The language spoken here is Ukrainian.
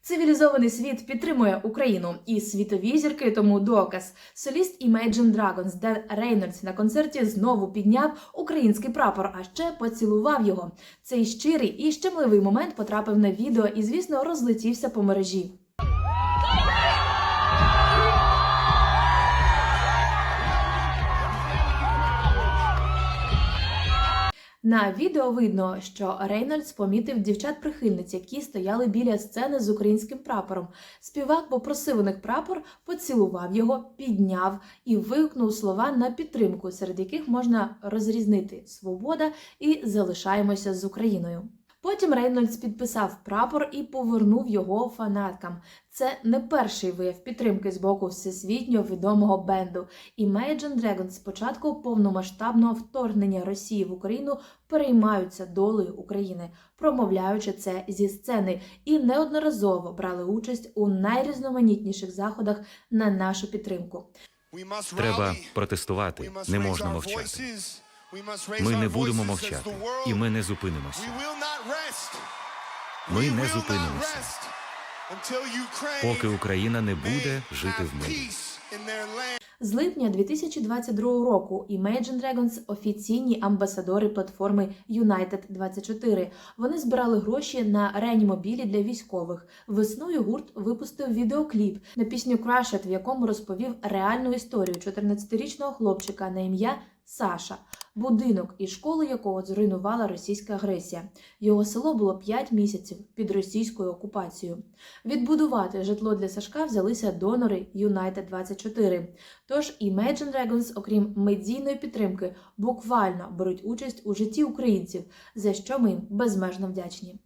Цивілізований світ підтримує Україну і світові зірки тому доказ. Соліст Imagine Dragons Ден Рейнольдс на концерті знову підняв український прапор, а ще поцілував його. Цей щирий і щемливий момент потрапив на відео і, звісно, розлетівся по мережі. На відео видно, що Рейнольдс помітив дівчат-прихильниць, які стояли біля сцени з українським прапором. Співак попросив у них прапор, поцілував його, підняв і вигукнув слова на підтримку, серед яких можна розрізнити свобода і залишаємося з Україною. Потім Рейнольдс підписав прапор і повернув його фанаткам. Це не перший вияв підтримки з боку всесвітньо відомого бенду. Imagine Dragons з початку повномасштабного вторгнення Росії в Україну переймаються долею України, промовляючи це зі сцени, і неодноразово брали участь у найрізноманітніших заходах на нашу підтримку. Треба протестувати, не можна мовчати. Ми не будемо мовчати, і ми не зупинимося. Ми не зупинимося, поки Україна не буде жити в мирі. З липня 2022 року Imagine Dragons – офіційні амбасадори платформи United 24 Вони збирали гроші на реанімобілі для військових. Весною гурт випустив відеокліп на пісню Crushed, в якому розповів реальну історію 14-річного хлопчика на ім'я Саша, будинок і школу якого зруйнувала російська агресія. Його село було 5 місяців під російською окупацією. Відбудувати житло для Сашка взялися донори United 24 Тож Imagine Dragons, окрім медійної підтримки, буквально беруть участь у житті українців, за що ми безмежно вдячні.